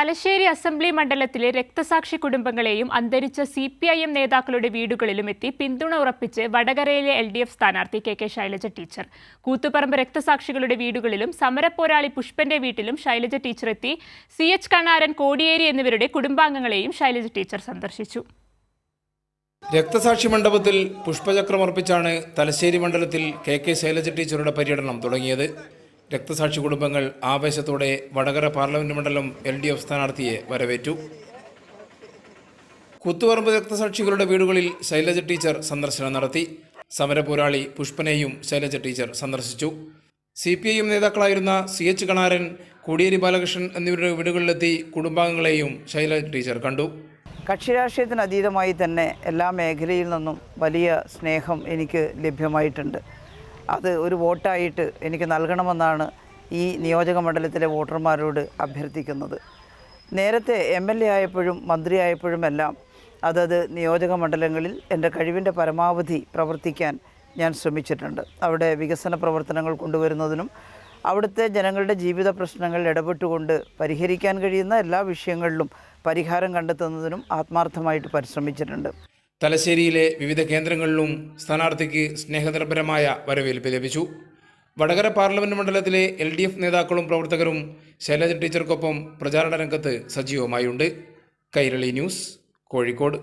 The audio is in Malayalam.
തലശ്ശേരി അസംബ്ലി മണ്ഡലത്തിലെ രക്തസാക്ഷി കുടുംബങ്ങളെയും അന്തരിച്ച സി പി ഐ എം നേതാക്കളുടെ വീടുകളിലും എത്തി പിന്തുണ ഉറപ്പിച്ച് വടകരയിലെ എൽ ഡി എഫ് സ്ഥാനാർത്ഥി K K Shailaja teacher. Koothuparamba രക്തസാക്ഷികളുടെ വീടുകളിലും സമരപ്പോരാളി പുഷ്പന്റെ വീട്ടിലും ശൈലജ ടീച്ചർ എത്തി. സി എച്ച് കണാരൻ കോടിയേരി എന്നിവരുടെ കുടുംബാംഗങ്ങളെയും ശൈലജ ടീച്ചർ സന്ദർശിച്ചു. രക്തസാക്ഷി മണ്ഡപത്തിൽ പുഷ്പചക്രമർപ്പിച്ചാണ് തലശ്ശേരി മണ്ഡലത്തിൽ കെ കെ ശൈലജ ടീച്ചറുടെ പര്യടനം തുടങ്ങിയത്. രക്തസാക്ഷി കുടുംബങ്ങൾ ആവേശത്തോടെ വടകര പാർലമെന്റ് മണ്ഡലം എൽ ഡി എഫ് സ്ഥാനാർത്ഥിയെ വരവേറ്റു. കുത്തുപറമ്പ് രക്തസാക്ഷികളുടെ വീടുകളിൽ ശൈലജ ടീച്ചർ സന്ദർശനം നടത്തി. സമരപോരാളി പുഷ്പനെയും ശൈലജ ടീച്ചർ സന്ദർശിച്ചു. സി പി ഐ എം നേതാക്കളായിരുന്ന സി എച്ച് കണാരൻ കോടിയേരി ബാലകൃഷ്ണൻ എന്നിവരുടെ വീടുകളിലെത്തി കുടുംബാംഗങ്ങളെയും ശൈലജ ടീച്ചർ കണ്ടു. കക്ഷി രാഷ്ട്രീയത്തിന് അതീതമായി തന്നെ എല്ലാ മേഖലയിൽ നിന്നും വലിയ സ്നേഹം എനിക്ക് ലഭ്യമായിട്ടുണ്ട്. അത് ഒരു വോട്ടായിട്ട് എനിക്ക് നൽകണമെന്നാണ് ഈ നിയോജക മണ്ഡലത്തിലെ വോട്ടർമാരോട് അഭ്യർത്ഥിക്കുന്നത്. നേരത്തെ എം എൽ എ ആയപ്പോഴും മന്ത്രിയായപ്പോഴും എല്ലാം അതത് നിയോജക മണ്ഡലങ്ങളിൽ എന്റെ കഴിവിന്റെ പരമാവധി പ്രവർത്തിക്കാൻ ഞാൻ ശ്രമിച്ചിട്ടുണ്ട്. അവിടെ വികസന പ്രവർത്തനങ്ങൾ കൊണ്ടുവരുന്നതിനും അവിടുത്തെ ജനങ്ങളുടെ ജീവിത പ്രശ്നങ്ങൾ ഇടപെട്ടുകൊണ്ട് പരിഹരിക്കാൻ കഴിയുന്ന എല്ലാ വിഷയങ്ങളിലും പരിഹാരം കണ്ടെത്തുന്നതിനും ആത്മാർത്ഥമായിട്ട് പരിശ്രമിച്ചിട്ടുണ്ട്. തലശ്ശേരിയിലെ വിവിധ കേന്ദ്രങ്ങളിലും സ്ഥാനാർത്ഥിക്ക് സ്നേഹനിർഭരമായ വരവേൽപ്പ് ലഭിച്ചു. വടകര പാർലമെന്റ് മണ്ഡലത്തിലെ എൽ ഡി എഫ് നേതാക്കളും പ്രവർത്തകരും ശൈലജ ടീച്ചർക്കൊപ്പം പ്രചാരണ രംഗത്ത് സജീവമായുണ്ട്. കൈരളി ന്യൂസ് കോഴിക്കോട്.